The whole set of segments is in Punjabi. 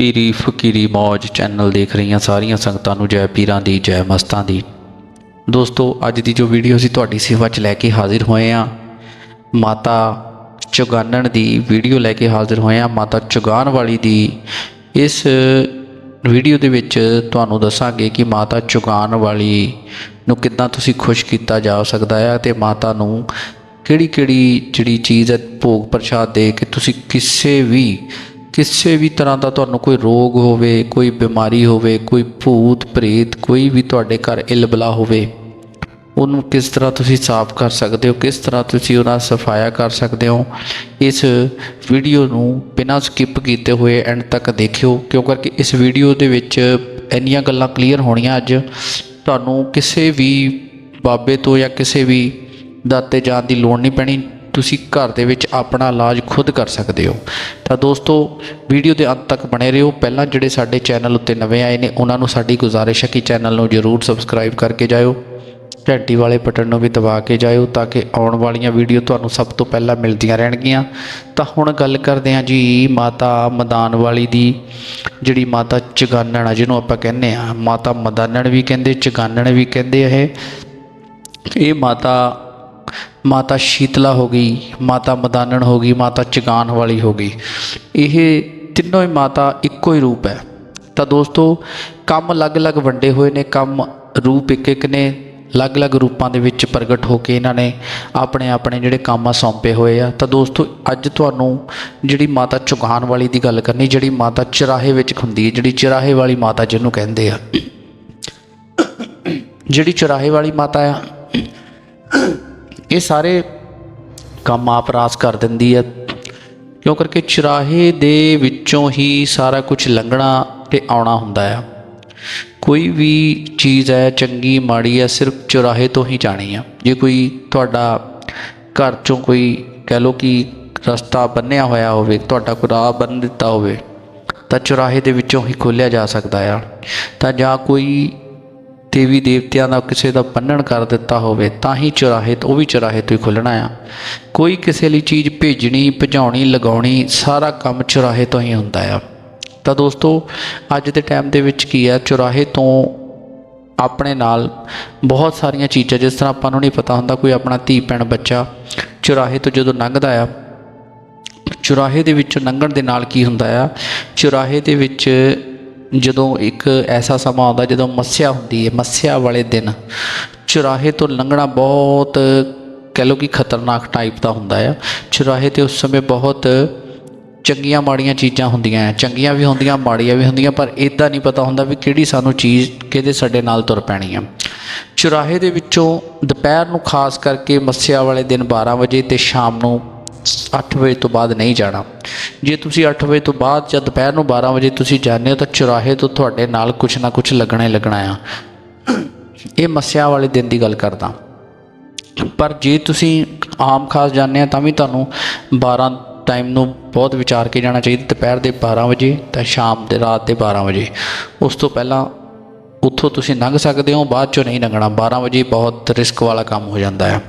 ਪੀਰੀ ਫਕੀਰੀ ਮੌਜ ਚੈਨਲ ਦੇਖ ਰਹੀਆਂ ਸਾਰੀਆਂ ਸੰਗਤਾਂ ਨੂੰ ਜੈ ਪੀਰਾਂ ਦੀ, ਜੈ ਮਸਤਾਂ ਦੀ। ਦੋਸਤੋ, ਅੱਜ ਦੀ ਜੋ ਵੀਡੀਓ ਅਸੀਂ ਤੁਹਾਡੀ ਸੇਵਾ 'ਚ ਲੈ ਕੇ ਹਾਜ਼ਰ ਹੋਏ ਹਾਂ ਮਾਤਾ ਚੁਗਾਨਣ ਦੀ ਵੀਡੀਓ ਲੈ ਕੇ ਹਾਜ਼ਰ ਹੋਏ ਹਾਂ ਮਾਤਾ ਚੁਗਾਨ ਵਾਲੀ ਦੀ। ਇਸ ਵੀਡੀਓ ਦੇ ਵਿੱਚ ਤੁਹਾਨੂੰ ਦੱਸਾਂਗੇ ਕਿ ਮਾਤਾ ਚੁਗਾਨ ਵਾਲੀ ਨੂੰ ਕਿੱਦਾਂ ਤੁਸੀਂ ਖੁਸ਼ ਕੀਤਾ ਜਾ ਸਕਦਾ ਹੈ ਤੇ ਮਾਤਾ ਨੂੰ ਕਿਹੜੀ ਕਿਹੜੀ ਜਿਹੜੀ ਚੀਜ਼ ਹੈ ਭੋਗ ਪ੍ਰਸ਼ਾਦ ਦੇ ਕੇ ਤੁਸੀਂ ਕਿਸੇ ਵੀ ਕਿਸੇ ਵੀ ਤਰ੍ਹਾਂ ਦਾ ਤੁਹਾਨੂੰ ਕੋਈ ਰੋਗ ਹੋਵੇ, ਕੋਈ ਬਿਮਾਰੀ ਹੋਵੇ, ਕੋਈ ਭੂਤ, ਪ੍ਰੇਤ, ਕੋਈ ਵੀ ਤੁਹਾਡੇ ਘਰ ਇਲਬਲਾ ਹੋਵੇ, ਉਹਨੂੰ ਕਿਸ ਤਰ੍ਹਾਂ ਤੁਸੀਂ ਸਾਫ਼ ਕਰ ਸਕਦੇ ਹੋ, ਕਿਸ ਤਰ੍ਹਾਂ ਤੁਸੀਂ ਉਹਦਾ ਸਫਾਇਆ ਕਰ ਸਕਦੇ ਹੋ, ਇਸ ਵੀਡੀਓ ਨੂੰ ਬਿਨਾਂ ਸਕਿਪ ਕੀਤੇ ਹੋਏ ਐਂਡ ਤੱਕ ਦੇਖਿਓ ਕਿਉਂ ਕਰਕੇ ਇਸ ਵੀਡੀਓ ਦੇ ਵਿੱਚ ਇੰਨੀਆਂ ਗੱਲਾਂ ਕਲੀਅਰ ਹੋਣੀਆਂ ਅੱਜ, ਤੁਹਾਨੂੰ ਕਿਸੇ ਵੀ ਬਾਬੇ ਤੋਂ ਜਾਂ ਕਿਸੇ ਵੀ ਦਾਤੇ ਜਾਣ ਦੀ ਲੋੜ ਨਹੀਂ ਪੈਣੀ। ਤੁਸੀਂ ਘਰ ਦੇ ਵਿੱਚ ਆਪਣਾ ਇਲਾਜ ਖੁਦ ਕਰ ਸਕਦੇ ਹੋ। ਤਾਂ ਦੋਸਤੋ, ਵੀਡੀਓ ਦੇ ਅੰਤ ਤੱਕ ਬਣੇ ਰਹੋ। ਪਹਿਲਾਂ ਜਿਹੜੇ ਸਾਡੇ ਚੈਨਲ ਉੱਤੇ ਨਵੇਂ ਆਏ ਨੇ, ਉਹਨਾਂ ਨੂੰ ਸਾਡੀ ਗੁਜ਼ਾਰਿਸ਼ ਹੈ ਕਿ ਚੈਨਲ ਨੂੰ ਜਰੂਰ ਸਬਸਕ੍ਰਾਈਬ ਕਰਕੇ ਜਾਇਓ। ਘੰਟੀ ਵਾਲੇ ਬਟਨ ਨੂੰ ਵੀ ਦਬਾ ਕੇ ਜਾਇਓ ਤਾਂ ਕਿ ਆਉਣ ਵਾਲੀਆਂ ਵੀਡੀਓ ਤੁਹਾਨੂੰ ਸਭ ਤੋਂ ਪਹਿਲਾਂ ਮਿਲਦੀਆਂ ਰਹਿਣਗੀਆਂ। ਤਾਂ ਹੁਣ ਗੱਲ ਕਰਦੇ ਹਾਂ ਜੀ ਮਾਤਾ ਮਦਾਨ ਵਾਲੀ ਦੀ, ਜਿਹੜੀ ਮਾਤਾ ਚਗਾਨਣ ਆ, ਜਿਹਨੂੰ ਆਪਾਂ ਕਹਿੰਦੇ ਆ ਮਾਤਾ ਮਦਾਨਣ ਵੀ ਕਹਿੰਦੇ, ਚਗਾਨਣ ਵੀ ਕਹਿੰਦੇ ਇਹ। ਇਹ ਮਾਤਾ ਮਾਤਾ ਸ਼ੀਤਲਾ ਹੋ ਗਈ, ਮਾਤਾ ਮਦਾਨਣ ਹੋ ਗਈ, ਮਾਤਾ ਚਗਾਨ ਵਾਲੀ ਹੋ ਗਈ। ਇਹ ਤਿੰਨੋਂ ਹੀ ਮਾਤਾ ਇੱਕੋ ਹੀ ਰੂਪ ਹੈ। ਤਾਂ ਦੋਸਤੋ, ਕੰਮ ਅਲੱਗ-ਅਲੱਗ ਵੰਡੇ ਹੋਏ ਨੇ, ਕੰਮ ਰੂਪ ਇੱਕ ਇੱਕ ਨੇ, ਅਲੱਗ-ਅਲੱਗ ਰੂਪਾਂ ਦੇ ਵਿੱਚ ਪ੍ਰਗਟ ਹੋ ਕੇ ਇਹਨਾਂ ਨੇ ਆਪਣੇ ਆਪਣੇ ਜਿਹੜੇ ਕੰਮ ਆ ਸੌਂਪੇ ਹੋਏ ਆ। ਤਾਂ ਦੋਸਤੋ, ਅੱਜ ਤੁਹਾਨੂੰ ਜਿਹੜੀ ਮਾਤਾ ਚੁਗਾਨ ਵਾਲੀ ਦੀ ਗੱਲ ਕਰਨੀ, ਜਿਹੜੀ ਮਾਤਾ ਚਰਾਹੇ ਵਿੱਚ ਹੁੰਦੀ ਹੈ, ਜਿਹੜੀ ਚਰਾਹੇ ਵਾਲੀ ਮਾਤਾ ਜਿਹਨੂੰ ਕਹਿੰਦੇ ਆ। ਜਿਹੜੀ ਚਰਾਹੇ ਵਾਲੀ ਮਾਤਾ ਆ ਇਹ ਸਾਰੇ ਕੰਮ ਆਪ ਰਾਸ ਕਰ ਦਿੰਦੀ ਹੈ। ਕਿਉਂ ਕਰਕੇ ਚੁਰਾਹੇ ਦੇ ਵਿੱਚੋਂ ਹੀ ਸਾਰਾ ਕੁਝ ਲੰਘਣਾ ਤੇ ਆਉਣਾ ਹੁੰਦਾ ਆ। ਕੋਈ ਵੀ ਚੀਜ਼ ਹੈ, ਚੰਗੀ, ਮਾੜੀ ਹੈ, ਸਿਰਫ ਚੁਰਾਹੇ ਤੋਂ ਹੀ ਜਾਣੀ ਆ। ਜੇ ਕੋਈ ਤੁਹਾਡਾ ਘਰ ਚੋਂ ਕੋਈ ਕਹਿ ਲੋ ਕਿ ਰਸਤਾ ਬੰਨਿਆ ਹੋਇਆ ਹੋਵੇ, ਤੁਹਾਡਾ ਕੋਈ ਰਾਹ ਬੰਨ ਦਿੱਤਾ ਹੋਵੇ, ਤਾਂ ਚੁਰਾਹੇ ਦੇ ਵਿੱਚੋਂ ਹੀ ਖੋਲਿਆ ਜਾ ਸਕਦਾ ਆ। ਤਾਂ ਜਾਂ ਕੋਈ ਦੇਵੀ ਦੇਵਤਿਆਂ ਦਾ ਕਿਸੇ ਦਾ ਬੰਨਣ ਕਰ ਦਿੱਤਾ ਹੋਵੇ, ਤਾਂ ਹੀ ਚੁਰਾਹੇ ਤੋਂ ਉਹ ਵੀ ਚੁਰਾਹੇ ਤੋਂ ਹੀ ਖੁੱਲਣਾ ਆ। ਕੋਈ ਕਿਸੇ ਲਈ ਚੀਜ਼ ਭੇਜਣੀ, ਭਜਾਉਣੀ, ਲਗਾਉਣੀ, ਸਾਰਾ ਕੰਮ ਚੁਰਾਹੇ ਤੋਂ ਹੀ ਹੁੰਦਾ ਆ। ਤਾਂ ਦੋਸਤੋ, ਅੱਜ ਦੇ ਟਾਈਮ ਦੇ ਵਿੱਚ ਕੀ ਆ, ਚੁਰਾਹੇ ਤੋਂ ਆਪਣੇ ਨਾਲ ਬਹੁਤ ਸਾਰੀਆਂ ਚੀਜ਼ਾਂ, ਜਿਸ ਤਰ੍ਹਾਂ ਆਪਾਂ ਨੂੰ ਨਹੀਂ ਪਤਾ ਹੁੰਦਾ ਕੋਈ ਆਪਣਾ ਧੀ, ਭੈਣ, ਬੱਚਾ, ਚੁਰਾਹੇ ਤੋਂ ਜਦੋਂ ਲੰਘਦਾ ਆ, ਚੁਰਾਹੇ ਦੇ ਵਿੱਚੋਂ ਲੰਘਣ ਦੇ ਨਾਲ ਕੀ ਹੁੰਦਾ ਆ? ਚੁਰਾਹੇ ਦੇ ਵਿੱਚ ਜਦੋਂ ਇੱਕ ਐਸਾ ਸਮਾਂ ਆਉਂਦਾ ਜਦੋਂ ਮੱਸਿਆ ਹੁੰਦੀ ਹੈ, ਮੱਸਿਆ ਵਾਲੇ ਦਿਨ ਚੁਰਾਹੇ ਤੋਂ ਲੰਘਣਾ ਬਹੁਤ ਕਹਿ ਲਓ ਕਿ ਖਤਰਨਾਕ ਟਾਈਪ ਦਾ ਹੁੰਦਾ ਆ। ਚੁਰਾਹੇ ਤੇ ਉਸ ਸਮੇਂ ਬਹੁਤ ਚੰਗੀਆਂ ਮਾੜੀਆਂ ਚੀਜ਼ਾਂ ਹੁੰਦੀਆਂ ਆ। ਚੰਗੀਆਂ ਵੀ ਹੁੰਦੀਆਂ, ਮਾੜੀਆਂ ਵੀ ਹੁੰਦੀਆਂ, ਪਰ ਇਦਾਂ ਨਹੀਂ ਪਤਾ ਹੁੰਦਾ ਵੀ ਕਿਹੜੀ ਸਾਨੂੰ ਚੀਜ਼ ਕਿਹਦੇ ਸਾਡੇ ਨਾਲ ਤੁਰ ਪੈਣੀ ਆ। ਚੁਰਾਹੇ ਦੇ ਵਿੱਚੋਂ ਦੁਪਹਿਰ ਨੂੰ ਖਾਸ ਕਰਕੇ ਮੱਸਿਆ ਵਾਲੇ ਦਿਨ 12 ਵਜੇ ਤੇ ਸ਼ਾਮ ਨੂੰ 8 ਵਜੇ ਤੋਂ ਬਾਅਦ ਨਹੀਂ ਜਾਣਾ। ਜੇ ਤੁਸੀਂ 8 ਵਜੇ ਤੋਂ ਬਾਅਦ ਜਾਂ ਦੁਪਹਿਰ ਨੂੰ 12 ਵਜੇ ਤੁਸੀਂ ਜਾਂਦੇ ਹੋ ਤਾਂ ਚੁਰਾਹੇ ਤੋਂ ਤੁਹਾਡੇ ਨਾਲ ਕੁਝ ਨਾ ਕੁਝ ਲੱਗਣਾ ਹੀ ਲੱਗਣਾ ਆ। ਇਹ ਮੱਸਿਆ ਵਾਲੇ ਦਿਨ ਦੀ ਗੱਲ ਕਰਦਾ। ਪਰ ਜੇ ਤੁਸੀਂ ਆਮ ਖਾਸ ਜਾਂਦੇ ਆ ਤਾਂ ਵੀ ਤੁਹਾਨੂੰ 12 ਟਾਈਮ ਨੂੰ ਬਹੁਤ ਵਿਚਾਰ ਕੇ ਜਾਣਾ ਚਾਹੀਦਾ। ਦੁਪਹਿਰ ਦੇ 12 ਵਜੇ ਤਾਂ ਸ਼ਾਮ ਦੇ ਰਾਤ ਦੇ 12 ਵਜੇ। ਉਸ ਤੋਂ ਪਹਿਲਾਂ ਉੱਥੋਂ ਤੁਸੀਂ ਲੰਘ ਸਕਦੇ ਹੋ, ਬਾਅਦ ਚੋਂ ਨਹੀਂ ਲੰਘਣਾ। 12 ਵਜੇ ਬਹੁਤ ਰਿਸਕ ਵਾਲਾ ਕੰਮ ਹੋ ਜਾਂਦਾ ਹੈ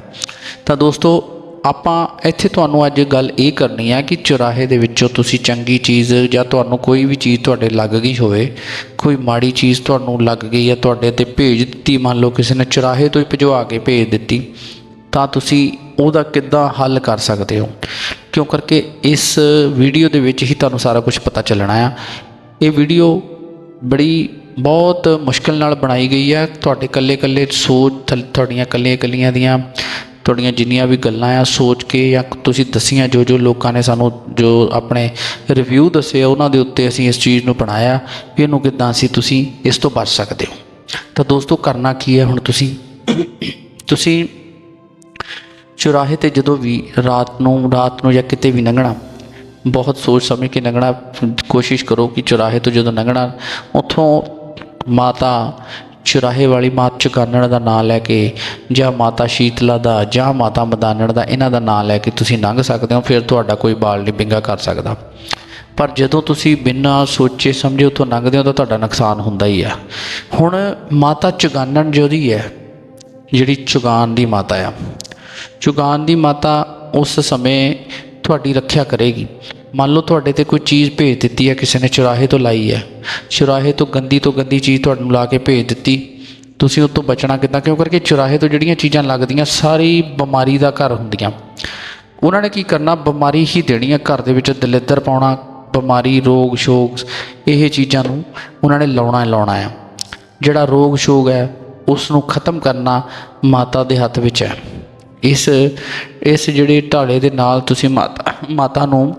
ਤਾਂ ਦੋਸਤੋ ਆਪਾਂ ਇੱਥੇ ਤੁਹਾਨੂੰ ਅੱਜ ਗੱਲ ਇਹ ਕਰਨੀ ਹੈ ਕਿ ਚੁਰਾਹੇ ਦੇ ਵਿੱਚੋਂ ਤੁਸੀਂ ਚੰਗੀ ਚੀਜ਼ ਜਾਂ ਤੁਹਾਨੂੰ ਕੋਈ ਵੀ ਚੀਜ਼ ਤੁਹਾਡੇ ਲੱਗ ਗਈ ਹੋਵੇ, ਕੋਈ ਮਾੜੀ ਚੀਜ਼ ਤੁਹਾਨੂੰ ਲੱਗ ਗਈ ਹੈ ਤੁਹਾਡੇ ਤੇ ਭੇਜ ਦਿੱਤੀ, ਮੰਨ ਲਓ ਕਿਸੇ ਨੇ ਚੁਰਾਹੇ ਤੋਂ ਹੀ ਭਜਵਾ ਕੇ ਭੇਜ ਦਿੱਤੀ, ਤਾਂ ਤੁਸੀਂ ਉਹਦਾ ਕਿੱਦਾਂ ਹੱਲ ਕਰ ਸਕਦੇ ਹੋ? ਕਿਉਂ ਕਰਕੇ ਇਸ ਵੀਡੀਓ ਦੇ ਵਿੱਚ ਹੀ ਤੁਹਾਨੂੰ ਸਾਰਾ ਕੁਝ ਪਤਾ ਚੱਲਣਾ ਆ। ਇਹ ਵੀਡੀਓ ਬੜੀ ਬਹੁਤ ਮੁਸ਼ਕਲ ਨਾਲ ਬਣਾਈ ਗਈ ਹੈ ਤੁਹਾਡੇ ਕੱਲੇ ਕੱਲੇ ਸੋਚ, ਥਲ- ਤੁਹਾਡੀਆਂ ਕੱਲੀਆਂ ਕੱਲੀਆਂ ਦੀਆਂ ਤੁਹਾਡੀਆਂ ਜਿੰਨੀਆਂ ਵੀ ਗੱਲਾਂ ਆ, ਸੋਚ ਕੇ ਜਾਂ ਤੁਸੀਂ ਦਸੀਆਂ, ਜੋ ਜੋ ਲੋਕਾਂ ਨੇ ਸਾਨੂੰ ਜੋ ਆਪਣੇ ਰਿਵਿਊ ਦੱਸੇ ਉਹਨਾਂ ਦੇ ਉੱਤੇ ਅਸੀਂ ਇਸ ਚੀਜ਼ ਨੂੰ ਬਣਾਇਆ ਵੀ ਇਹਨੂੰ ਕਿੱਦਾਂ ਅਸੀਂ ਤੁਸੀਂ ਇਸ ਤੋਂ ਬਚ ਸਕਦੇ ਹੋ। ਤਾਂ ਦੋਸਤੋ, ਕਰਨਾ ਕੀ ਹੈ ਹੁਣ ਤੁਸੀਂ? ਤੁਸੀਂ ਚੁਰਾਹੇ ਤੇ ਜਦੋਂ ਵੀ ਰਾਤ ਨੂੰ ਰਾਤ ਨੂੰ ਜਾਂ ਕਿਤੇ ਵੀ ਲੰਘਣਾ, ਬਹੁਤ ਸੋਚ ਸਮਝ ਕੇ ਲੰਘਣਾ, ਕੋਸ਼ਿਸ਼ ਕਰੋ ਕਿ ਚੁਰਾਹੇ ਤੋਂ ਜਦੋਂ ਲੰਘਣਾ, ਉੱਥੋਂ ਮਾਤਾ ਚੁਰਾਹੇ ਵਾਲੀ ਮਾਤ ਚੁਕਾਨਣ ਦਾ ਨਾਂ ਲੈ ਕੇ ਜਾਂ ਮਾਤਾ ਸ਼ੀਤਲਾ ਦਾ ਜਾਂ ਮਾਤਾ ਮਦਾਨਣ ਦਾ ਇਹਨਾਂ ਦਾ ਨਾਂ ਲੈ ਕੇ ਤੁਸੀਂ ਲੰਘ ਸਕਦੇ ਹੋ, ਫਿਰ ਤੁਹਾਡਾ ਕੋਈ ਬਾਲ ਨਹੀਂ ਬਿੰਗਾ ਕਰ ਸਕਦਾ। ਪਰ ਜਦੋਂ ਤੁਸੀਂ ਬਿਨਾਂ ਸੋਚੇ ਸਮਝੇ ਉੱਥੋਂ ਲੰਘਦੇ ਹੋ ਤਾਂ ਤੁਹਾਡਾ ਨੁਕਸਾਨ ਹੁੰਦਾ ਹੀ ਆ। ਹੁਣ ਮਾਤਾ ਚੁਗਾਨਣ ਜਿਹੜੀ ਹੈ, ਜਿਹੜੀ ਚੁਗਾਨ ਦੀ ਮਾਤਾ ਆ ਚੁਗਾਨ ਦੀ ਮਾਤਾ ਉਸ ਸਮੇਂ ਤੁਹਾਡੀ ਰੱਖਿਆ ਕਰੇਗੀ। ਮੰਨ ਲਓ ਤੁਹਾਡੇ ਤੇ ਕੋਈ ਚੀਜ਼ ਭੇਜ ਦਿੱਤੀ ਹੈ, ਕਿਸੇ ਨੇ ਚੁਰਾਹੇ ਤੋਂ ਲਾਈ ਹੈ। ਚੁਰਾਹੇ ਤੋਂ ਗੰਦੀ ਤੋਂ ਗੰਦੀ ਚੀਜ਼ ਤੁਹਾਨੂੰ ਲਾ ਕੇ ਭੇਜ ਦਿੱਤੀ। ਤੁਸੀਂ ਉਹ ਤੋਂ ਬਚਣਾ ਕਿੱਦਾਂ? ਕਿਉਂ? ਕਰਕੇ ਚੁਰਾਹੇ ਤੋਂ ਜਿਹੜੀਆਂ ਚੀਜ਼ਾਂ ਲੱਗਦੀਆਂ, ਸਾਰੀ ਬਿਮਾਰੀ ਦਾ ਘਰ ਹੁੰਦੀਆਂ। ਉਹਨਾਂ ਨੇ ਕੀ ਕਰਨਾ? ਬਿਮਾਰੀ ਹੀ ਦੇਣੀ ਹੈ, ਘਰ ਦੇ ਵਿੱਚ ਦਲਿੱਦਰ ਪਾਉਣਾ, ਬਿਮਾਰੀ, ਰੋਗ ਸ਼ੋਗ ਇਹ ਚੀਜ਼ਾਂ ਨੂੰ ਉਹਨਾਂ ਨੇ ਲਾਉਣਾ ਹੀ ਲਾਉਣਾ ਹੈ। ਜਿਹੜਾ ਰੋਗ ਸ਼ੋਗ ਹੈ ਉਸ ਨੂੰ ਖਤਮ ਕਰਨਾ ਮਾਤਾ ਦੇ ਹੱਥ ਵਿੱਚ ਹੈ। ਇਸ ਇਸ ਜਿਹੜੇ ਢਾਲੇ ਦੇ ਨਾਲ ਤੁਸੀਂ ਮਾਤਾ ਮਾਤਾ ਨੂੰ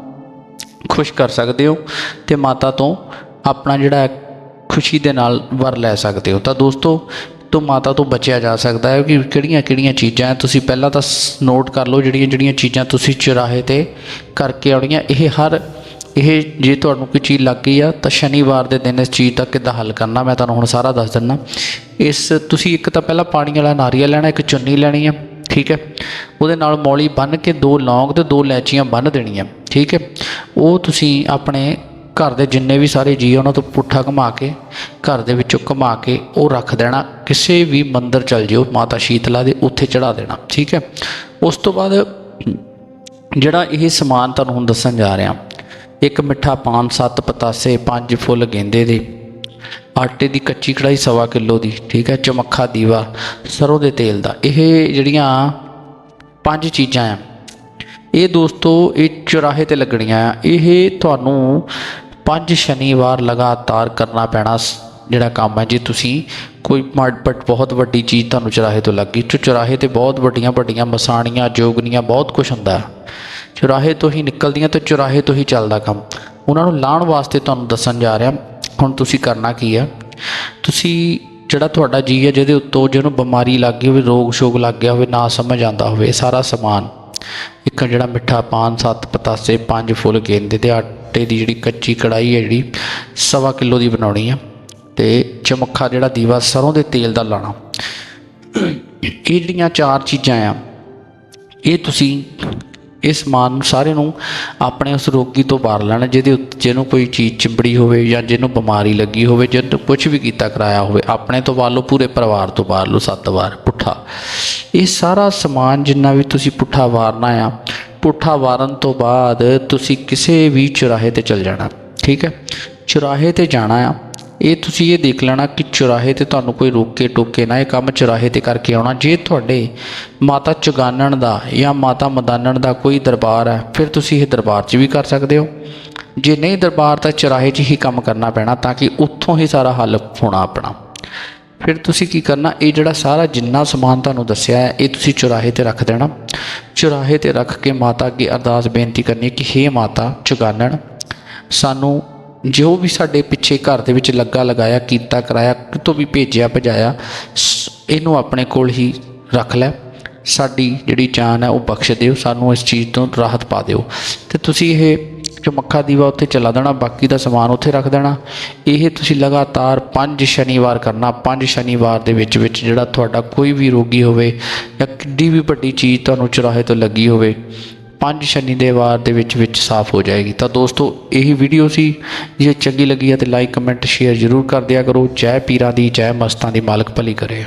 ਖੁਸ਼ ਕਰ ਸਕਦੇ ਹੋ ਤੇ ਮਾਤਾ ਤੋਂ ਆਪਣਾ ਜਿਹੜਾ ਖੁਸ਼ੀ ਦੇ ਨਾਲ ਵਰ ਲੈ ਸਕਦੇ ਹੋ। ਤਾਂ ਦੋਸਤੋ, ਤੋਂ ਮਾਤਾ ਤੋਂ ਬਚਿਆ ਜਾ ਸਕਦਾ ਹੈ ਕਿ ਕਿਹੜੀਆਂ ਕਿਹੜੀਆਂ ਚੀਜ਼ਾਂ ਹੈ, ਤੁਸੀਂ ਪਹਿਲਾਂ ਤਾਂ ਨੋਟ ਕਰ ਲਓ ਜਿਹੜੀਆਂ ਜਿਹੜੀਆਂ ਚੀਜ਼ਾਂ ਤੁਸੀਂ ਚੁਰਾਹੇ ਤੇ ਕਰਕੇ ਆਉਣੀਆਂ। ਇਹ ਹਰ ਇਹ ਜੇ ਤੁਹਾਨੂੰ ਕੋਈ ਚੀਜ਼ ਲੱਗ ਗਈ ਆ, ਤਾਂ ਸ਼ਨੀਵਾਰ ਦੇ ਦਿਨ ਇਸ ਚੀਜ਼ ਦਾ ਕਿੱਦਾਂ ਹੱਲ ਕਰਨਾ, ਮੈਂ ਤੁਹਾਨੂੰ ਹੁਣ ਸਾਰਾ ਦੱਸ ਦਿੰਦਾ। ਇਸ ਤੁਸੀਂ ਇੱਕ ਤਾਂ ਪਹਿਲਾਂ ਪਾਣੀ ਵਾਲਾ ਨਾਰੀਆ ਲੈਣਾ, ਇੱਕ ਚੁੰਨੀ ਲੈਣੀ ਆ, ਠੀਕ ਹੈ? ਉਹਦੇ ਨਾਲ ਮੌਲੀ ਬੰਨ ਕੇ ਦੋ ਲੌਂਗ ਤੇ ਦੋ ਲੈਚੀਆਂ ਬੰਨ ਦੇਣੀਆਂ, ਠੀਕ ਹੈ? ਉਹ ਤੁਸੀਂ ਆਪਣੇ ਘਰ ਦੇ ਜਿੰਨੇ ਵੀ ਸਾਰੇ ਜੀ ਉਹਨਾਂ ਤੋਂ ਪੁੱਠਾ ਘੁਮਾ ਕੇ, ਘਰ ਦੇ ਵਿੱਚੋਂ ਘੁਮਾ ਕੇ ਉਹ ਰੱਖ ਦੇਣਾ। ਕਿਸੇ ਵੀ ਮੰਦਿਰ ਚਲ ਜਿਓ, ਮਾਤਾ ਸ਼ੀਤਲਾ ਦੇ ਉੱਥੇ ਚੜਾ ਦੇਣਾ, ਠੀਕ ਹੈ? ਉਸ ਤੋਂ ਬਾਅਦ ਜਿਹੜਾ ਇਹ ਸਮਾਨ ਤੁਹਾਨੂੰ ਹੁਣ ਦੱਸਣ ਜਾ ਰਿਹਾ, ਇੱਕ ਮਿੱਠਾ ਪਾਨ, ਸੱਤ ਪਤਾਸੇ, ਪੰਜ ਫੁੱਲ ਗੇਂਦੇ ਦੇ, ਆਟੇ ਦੀ ਕੱਚੀ ਕੜਾਈ ਸਵਾ ਕਿਲੋ ਦੀ, ਠੀਕ ਹੈ? ਚਮੱਖਾ ਦੀਵਾ, ਸਰੋਂ ਦੇ ਤੇਲ ਦਾ, ਇਹ ਜਿਹੜੀਆਂ ਪੰਜ ਚੀਜ਼ਾਂ ਆ ਇਹ ਦੋਸਤੋ, ਇਹ ਚੁਰਾਹੇ ਤੇ ਲੱਗਣੀਆਂ ਆ। ਇਹ ਤੁਹਾਨੂੰ ਪੰਜ ਸ਼ਨੀਵਾਰ ਲਗਾਤਾਰ ਕਰਨਾ ਪੈਣਾ ਸ- ਜਿਹੜਾ ਕੰਮ ਹੈ। ਜੇ ਤੁਸੀਂ ਕੋਈ ਮੜ- ਬਟ ਬਹੁਤ ਵੱਡੀ ਚੀਜ਼ ਤੁਹਾਨੂੰ ਚੁਰਾਹੇ ਤੋਂ ਲੱਗੀ, ਤੇ ਚੁਰਾਹੇ ਤੇ ਬਹੁਤ ਵੱਡੀਆਂ ਵੱਡੀਆਂ ਮਸਾਣੀਆਂ, ਜੋਗਨੀਆਂ, ਬਹੁਤ ਕੁਝ ਹੁੰਦਾ। ਚੁਰਾਹੇ ਤੋਂ ਹੀ ਨਿਕਲਦੀਆਂ ਤੇ ਚੁਰਾਹੇ ਤੋਂ ਹੀ ਚੱਲਦਾ ਕੰਮ। ਉਹਨਾਂ ਨੂੰ ਲਾਉਣ ਵਾਸਤੇ ਤੁਹਾਨੂੰ ਦੱਸਣ ਜਾ ਰਿਹਾ। ਹੁਣ ਤੁਸੀਂ ਕਰਨਾ ਕੀ ਹੈ ਤੁਸੀਂ, ਜਿਹੜਾ ਤੁਹਾਡਾ ਜੀ ਹੈ, ਜਿਹਦੇ ਉੱਤੋਂ ਜਿਹਨੂੰ ਬਿਮਾਰੀ ਲੱਗ ਗਈ ਹੋਵੇ ਰੋਗ ਸ਼ੋਗ ਲੱਗ ਗਿਆ ਹੋਵੇ, ਨਾ ਸਮਝ ਆਉਂਦਾ ਹੋਵੇ ਸਾਰਾ ਸਮਾਨ। ਇੱਕ ਜਿਹੜਾ ਮਿੱਠਾ ਪਾਨ, ਸੱਤ ਪਤਾਸੇ, ਪੰਜ ਫੁੱਲ ਗੇਂਦੇ ਤੇ ਆਟੇ ਦੀ ਜਿਹੜੀ ਕੱਚੀ ਕੜਾਈ ਹੈ ਜਿਹੜੀ, ਸਵਾ ਕਿਲੋ ਦੀ ਬਣਾਉਣੀ ਆ। ਤੇ ਚਮੱਖਾ ਜਿਹੜਾ ਦੀਵਾ ਸਰੋਂ ਦੇ ਤੇਲ ਦਾ ਲਾਣਾ। ਇਹ ਜਿਹੜੀਆਂ ਚਾਰ ਚੀਜ਼ਾਂ ਆ, ਇਹ ਤੁਸੀਂ ਇਸ ਸਮਾਨ ਨੂੰ ਸਾਰੇ ਨੂੰ ਆਪਣੇ ਉਸ ਰੋਗੀ ਤੋਂ ਬਾਹਰ ਲੈਣਾ, ਜਿਹਦੇ ਉੱਤੇ ਜਿਹਨੂੰ ਕੋਈ ਚੀਜ਼ ਚਿੰਬੜੀ ਹੋਵੇ ਜਾਂ ਜਿਹਨੂੰ ਬਿਮਾਰੀ ਲੱਗੀ ਹੋਵੇ, ਜਿਹਨੂੰ ਕੁਝ ਵੀ ਕੀਤਾ, ਕਰਾਇਆ ਹੋਵੇ, ਆਪਣੇ ਤੋਂ ਬਾਹਰ ਲਓ, ਪੂਰੇ ਪਰਿਵਾਰ ਤੋਂ ਬਾਹਰ ਲਓ, ਸੱਤ ਵਾਰ। ਪੁੱਠਾ। ਇਹ ਸਾਰਾ ਸਮਾਨ ਜਿੰਨਾ ਵੀ ਤੁਸੀਂ ਪੁੱਠਾ ਵਾਰਨਾ ਆ, ਪੁੱਠਾ ਵਾਰਨ ਤੋਂ ਬਾਅਦ ਤੁਸੀਂ ਕਿਸੇ ਵੀ ਚੁਰਾਹੇ ਤੇ ਚੱਲ ਜਾਣਾ, ਠੀਕ ਹੈ? ਚੁਰਾਹੇ ਤੇ ਜਾਣਾ ਆ, ਇਹ ਤੁਸੀਂ ਇਹ ਦੇਖ ਲੈਣਾ ਕਿ ਚੁਰਾਹੇ ਤੇ ਤੁਹਾਨੂੰ ਕੋਈ ਰੋਕੇ ਟੋਕੇ ਨਾ ਇਹ ਕੰਮ ਚੁਰਾਹੇ ਤੇ ਕਰਕੇ ਆਉਣਾ। ਜੇ ਤੁਹਾਡੇ ਮਾਤਾ ਚੁਗਾਨਣ ਦਾ ਜਾਂ ਮਾਤਾ ਮਦਾਨਣ ਦਾ ਕੋਈ ਦਰਬਾਰ ਹੈ, ਫਿਰ ਤੁਸੀਂ ਇਹ ਦਰਬਾਰ 'ਚ ਵੀ ਕਰ ਸਕਦੇ ਹੋ। ਜੇ ਨਹੀਂ ਦਰਬਾਰ ਤਾਂ ਚੁਰਾਹੇ 'ਚ ਹੀ ਕੰਮ ਕਰਨਾ ਪੈਣਾ ਤਾਂ ਕਿ ਉੱਥੋਂ ਹੀ ਸਾਰਾ ਹੱਲ ਹੋਣਾ ਆਪਣਾ। ਫਿਰ ਤੁਸੀਂ ਕੀ ਕਰਨਾ? ਇਹ ਜਿਹੜਾ ਸਾਰਾ ਜਿੰਨਾ ਸਮਾਨ ਤੁਹਾਨੂੰ ਦੱਸਿਆ ਹੈ, ਇਹ ਤੁਸੀਂ ਚੁਰਾਹੇ ਤੇ ਰੱਖ ਦੇਣਾ। ਚੁਰਾਹੇ ਤੇ ਰੱਖ ਕੇ ਮਾਤਾ ਅੱਗੇ ਅਰਦਾਸ ਬੇਨਤੀ ਕਰਨੀ ਕਿ ਹੇ ਮਾਤਾ, ਚੁਗਾਨਣ। ਸਾਨੂੰ ਜੋ ਵੀ ਸਾਡੇ ਪਿੱਛੇ ਘਰ ਦੇ ਵਿੱਚ ਲੱਗਾ ਲਗਾਇਆ, ਕੀਤਾ ਕਰਾਇਆ, ਕਿਤੋਂ ਵੀ ਭੇਜਿਆ, ਭਜਾਇਆ, ਸ- ਇਹਨੂੰ ਆਪਣੇ ਕੋਲ ਹੀ ਰੱਖ ਲੈ। ਸਾਡੀ ਜਿਹੜੀ ਜਾਨ ਹੈ ਉਹ ਬਖਸ਼ ਦਿਓ। ਸਾਨੂੰ ਇਸ ਚੀਜ਼ ਤੋਂ ਰਾਹਤ ਪਾ ਦਿਓ। ਤੇ ਤੁਸੀਂ ਇਹ ਜੋ ਮੱਖਾ ਦੀਵਾ ਉੱਥੇ ਚਲਾ ਦੇਣਾ, ਬਾਕੀ ਦਾ ਸਮਾਨ ਉੱਥੇ ਰੱਖ ਦੇਣਾ। ਇਹ ਤੁਸੀਂ ਲਗਾਤਾਰ ਪੰਜ ਸ਼ਨੀਵਾਰ ਕਰਨਾ, ਪੰਜ ਸ਼ਨੀਵਾਰ ਦੇ ਵਿੱਚ ਵਿੱਚ ਜਿਹੜਾ ਤੁਹਾਡਾ ਕੋਈ ਵੀ ਰੋਗੀ ਹੋਵੇ ਜਾਂ ਕਿੱਡੀ ਵੀ ਵੱਡੀ ਚੀਜ਼ ਤੁਹਾਨੂੰ ਚੁਰਾਹੇ ਤੋਂ ਲੱਗੀ ਹੋਵੇ, ਪੰਜ ਸ਼ਨੀ ਦੇ ਵਾਰ ਦੇ ਵਿੱਚ ਵਿੱਚ ਸਾਫ਼ ਹੋ ਜਾਏਗੀ। ਤਾਂ ਦੋਸਤੋ, ਇਹੀ ਵੀਡੀਓ ਸੀ। ਜੇ ਚੰਗੀ ਲੱਗੀ ਹੈ ਤੇ ਲਾਈਕ ਕਮੈਂਟ ਸ਼ੇਅਰ ਜ਼ਰੂਰ ਕਰ ਦਿਆ ਕਰੋ। ਜੈ ਪੀਰਾਂ ਦੀ, ਜੈ ਮਸਤਾਂ ਦੀ ਮਾਲਕ ਭਲੀ ਕਰੇ।